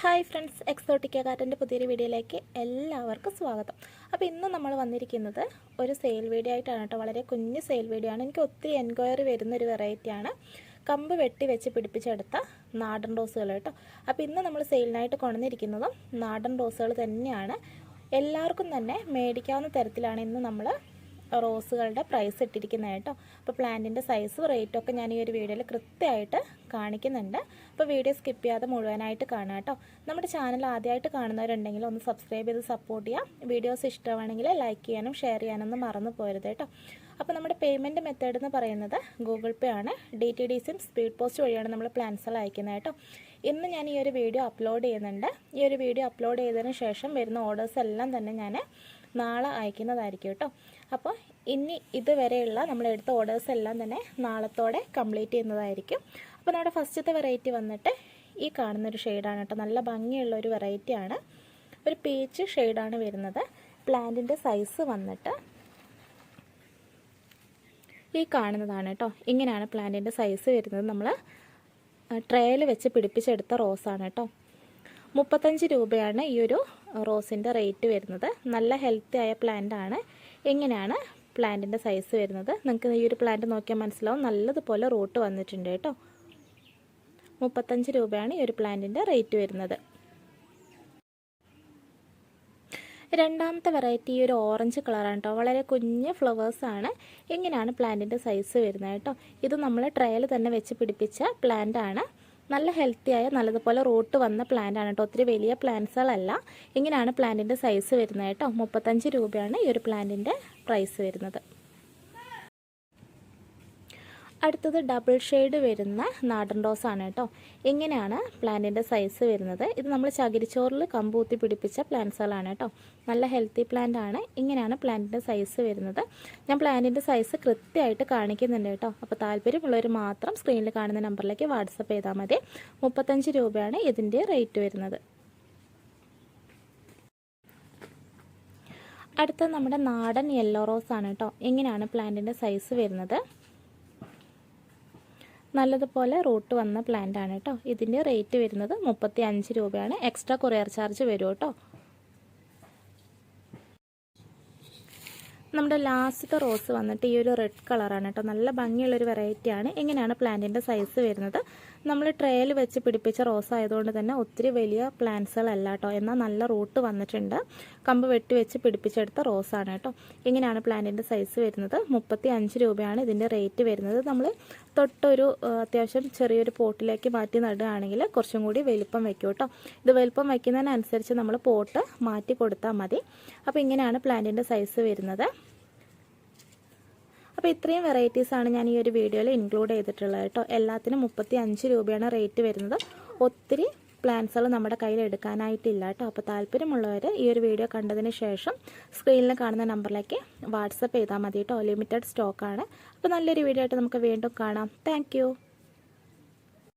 Hi friends Exotica കാറ്റന്റെ പുതിയൊരു വീഡിയോയിലേക്ക് എല്ലാവർക്കും സ്വാഗതം. അപ്പോൾ ഇന്ന് നമ്മൾ വന്നിരിക്കുന്നത് ഒരു സെയിൽ വീഡിയോ ആയിട്ടാണ് കേട്ടോ. വളരെ കുഞ്ഞ് സെയിൽ വീഡിയോ ആണ്. എനിക്ക് ഒത്തിരി എൻക്വയറി വരുന്ന ഒരു വെറൈറ്റിയാണ് കമ്പ് വെട്ടി വെച്ച് പിടിപ്പിച്ചെടുത്ത നാടൻ റോസുകൾ കേട്ടോ. അപ്പോൾ ഇന്ന് നമ്മൾ സെയിലിനായിട്ട് കൊണ്ടുവന്നിരിക്കുന്നതും നാടൻ റോസുകൾ തന്നെയാണ്. എല്ലാവർക്കും തന്നെ മേടിക്കാവുന്ന തരത്തിലാണ് ഇന്ന് നമ്മൾ റോസുകളുടെ പ്രൈസ് ഇട്ടിരിക്കുന്നത് കേട്ടോ. അപ്പോൾ പ്ലാന്റിന്റെ സൈസ് റേറ്റൊക്കെ ഞാൻ ഈ ഒരു വീഡിയോയിൽ കൃത്യമായിട്ട് കാണിക്കുന്നുണ്ട്. അപ്പോൾ വീഡിയോ സ്കിപ്പ് ചെയ്യാതെ മുഴുവനായിട്ട് കാണാം കേട്ടോ. നമ്മുടെ ചാനൽ ആദ്യമായിട്ട് കാണുന്നവരുണ്ടെങ്കിൽ ഒന്ന് സബ്സ്ക്രൈബ് ചെയ്ത് സപ്പോർട്ട് ചെയ്യാം വീഡിയോസ് ഇഷ്ടമാണെങ്കിൽ ലൈക്ക് ചെയ്യാനും ഷെയർ ചെയ്യാനൊന്നും മറന്നു പോരുത് കേട്ടോ. അപ്പോൾ നമ്മുടെ പേയ്മെന്റ് മെത്തേഡ് എന്ന് പറയുന്നത് ഗൂഗിൾ പേ ആണ്. D T D sim speed post വഴിയാണ് നമ്മൾ പ്ലാൻസുകൾ അയക്കുന്നത് കേട്ടോ. ഇന്ന് ഞാൻ ഈ ഒരു വീഡിയോ അപ്ലോഡ് ചെയ്യുന്നുണ്ട്. ഈ ഒരു വീഡിയോ അപ്ലോഡ് ചെയ്തതിന് ശേഷം വരുന്ന ഓർഡേഴ്സ് എല്ലാം തന്നെ ഞാൻ നാളെ അയക്കുന്നതായിരിക്കും കേട്ടോ. അപ്പോൾ ഇനി ഇതുവരെയുള്ള നമ്മളെടുത്ത ഓർഡേഴ്സ് എല്ലാം തന്നെ നാളത്തോടെ കംപ്ലീറ്റ് ചെയ്യുന്നതായിരിക്കും. അപ്പോൾ നമ്മുടെ ഫസ്റ്റത്തെ വെറൈറ്റി വന്നിട്ട് ഈ കാണുന്നൊരു ഷെയ്ഡാണ് കേട്ടോ. നല്ല ഭംഗിയുള്ള ഒരു വെറൈറ്റിയാണ് ഒരു പീച്ച് ഷെയ്ഡാണ് വരുന്നത്. പ്ലാന്റിന്റെ സൈസ് വന്നിട്ട് ഈ കാണുന്നതാണ് കേട്ടോ. ഇങ്ങനെയാണ് പ്ലാന്റിന്റെ സൈസ് വരുന്നത്. നമ്മൾ ട്രേയിൽ വെച്ച് പിടിപ്പിച്ചെടുത്ത റോസാണ് കേട്ടോ. മുപ്പത്തഞ്ച് രൂപയാണ് ഈ ഒരു റോസിന്റെ റേറ്റ് വരുന്നത്. നല്ല ഹെൽത്തി ആയ പ്ലാന്റ് ആണ്. എങ്ങനെയാണ് പ്ലാന്റിന്റെ സൈസ് വരുന്നത്? നിങ്ങൾക്ക് ഈ ഒരു പ്ലാന്റ് നോക്കിയാൽ മനസ്സിലാവും. നല്ലതുപോലെ റൂട്ട് വന്നിട്ടുണ്ട് കേട്ടോ. മുപ്പത്തഞ്ച് രൂപയാണ് ഈ ഒരു പ്ലാന്റിന്റെ റേറ്റ് വരുന്നത്. രണ്ടാമത്തെ വെറൈറ്റി ഈ ഒരു ഓറഞ്ച് കളറാണ് കേട്ടോ. വളരെ കുഞ്ഞ് ഫ്ലവേഴ്സാണ് എങ്ങനെയാണ് പ്ലാന്റിന്റെ സൈസ് വരുന്നത് കേട്ടോ? ഇത് നമ്മൾ ട്രയൽ തന്നെ വെച്ച് പിടിപ്പിച്ച പ്ലാന്റ് ആണ്. നല്ല ഹെൽത്തി ആയ നല്ലതുപോലെ റൂട്ട് വന്ന പ്ലാന്റ് ആണ് കേട്ടോ ഒത്തിരി വലിയ പ്ലാന്റ്സുകളല്ല ഇങ്ങനെയാണ് പ്ലാന്റിന്റെ സൈസ് വരുന്നത് കേട്ടോ. മുപ്പത്തഞ്ച് രൂപയാണ് ഈ ഒരു പ്ലാന്റിന്റെ പ്രൈസ് വരുന്നത്. അടുത്തത് ഡബിൾ ഷെയ്ഡ് വരുന്ന നാടൻ റോസ് ആണ് കേട്ടോ. എങ്ങനെയാണ് പ്ലാന്റിന്റെ സൈസ് വരുന്നത്? ഇത് നമ്മൾ ചകിരിച്ചോറിൽ കമ്പൂത്തി പിടിപ്പിച്ച പ്ലാന്റ്സുകളാണ് കേട്ടോ. നല്ല ഹെൽത്തി പ്ലാന്റ് ആണ്. ഇങ്ങനെയാണ് പ്ലാന്റിന്റെ സൈസ് വരുന്നത്. ഞാൻ പ്ലാന്റിന്റെ സൈസ് കൃത്യമായിട്ട് കാണിക്കുന്നുണ്ട് കേട്ടോ. അപ്പോൾ താല്പര്യമുള്ളവർ മാത്രം സ്ക്രീനിൽ കാണുന്ന നമ്പറിലേക്ക് വാട്സപ്പ് ചെയ്താൽ മതി. മുപ്പത്തഞ്ച് രൂപയാണ് ഇതിന്റെ റേറ്റ് വരുന്നത്. അടുത്ത നമ്മുടെ നാടൻ യെല്ലോ റോസ് ആണ് കേട്ടോ. എങ്ങനെയാണ് പ്ലാന്റിന്റെ സൈസ് വരുന്നത്? നല്ലതുപോലെ റൂട്ട് വന്ന പ്ലാന്റ് ആണ് കേട്ടോ ഇതിന്റെ റേറ്റ് വരുന്നത് മുപ്പത്തി അഞ്ച് രൂപയാണ്. എക്സ്ട്രാ കൊറിയർ ചാർജ് വരും കേട്ടോ നമ്മുടെ ലാസ്റ്റത്തെ റോസ് വന്നിട്ട് ഈ ഒരു റെഡ് കളറാണ് കേട്ടോ നല്ല ഭംഗിയുള്ളൊരു വെറൈറ്റിയാണ് എങ്ങനെയാണ് പ്ലാന്റിന്റെ സൈസ് വരുന്നത്? നമ്മൾ ട്രേയിൽ വെച്ച് പിടിപ്പിച്ച റോസ് ആയതുകൊണ്ട് തന്നെ ഒത്തിരി വലിയ പ്ലാന്റ്സുകളല്ല കേട്ടോ എന്നാൽ നല്ല റൂട്ട് വന്നിട്ടുണ്ട്. കമ്പ് വെട്ടി വെച്ച് പിടിപ്പിച്ചെടുത്ത റോസാണ് കേട്ടോ എങ്ങനെയാണ് പ്ലാന്റിന്റെ സൈസ് വരുന്നത്? മുപ്പത്തി അഞ്ച് രൂപയാണ് ഇതിന്റെ റേറ്റ് വരുന്നത്. നമ്മൾ തൊട്ടൊരു അത്യാവശ്യം ചെറിയൊരു പോട്ടിലേക്ക് മാറ്റി നടുകയാണെങ്കിൽ കുറച്ചും കൂടി വലിപ്പം വെക്കും കേട്ടോ ഇത് വലിപ്പം വയ്ക്കുന്നതിനനുസരിച്ച് നമ്മൾ പോട്ട് മാറ്റി കൊടുത്താൽ മതി. അപ്പോൾ ഇങ്ങനെയാണ് പ്ലാന്റിന്റെ സൈസ് വരുന്നത്. അപ്പോൾ ഇത്രയും വെറൈറ്റീസാണ് ഞാൻ ഈ ഒരു വീഡിയോയിൽ ഇൻക്ലൂഡ് ചെയ്തിട്ടുള്ളത് കേട്ടോ. എല്ലാത്തിനും മുപ്പത്തി അഞ്ച് രൂപയാണ് റേറ്റ് വരുന്നത്. ഒത്തിരി പ്ലാൻസുകൾ നമ്മുടെ കയ്യിൽ എടുക്കാനായിട്ടില്ല കേട്ടോ. അപ്പോൾ താല്പര്യമുള്ളവർ ഈ ഒരു വീഡിയോ കണ്ടതിന് ശേഷം സ്ക്രീനിൽ കാണുന്ന നമ്പറിലേക്ക് വാട്സപ്പ് ചെയ്താൽ മതി കേട്ടോ. ലിമിറ്റഡ് സ്റ്റോക്കാണ് അപ്പോൾ നല്ലൊരു വീഡിയോ ആയിട്ട് നമുക്ക് വീണ്ടും കാണാം. താങ്ക്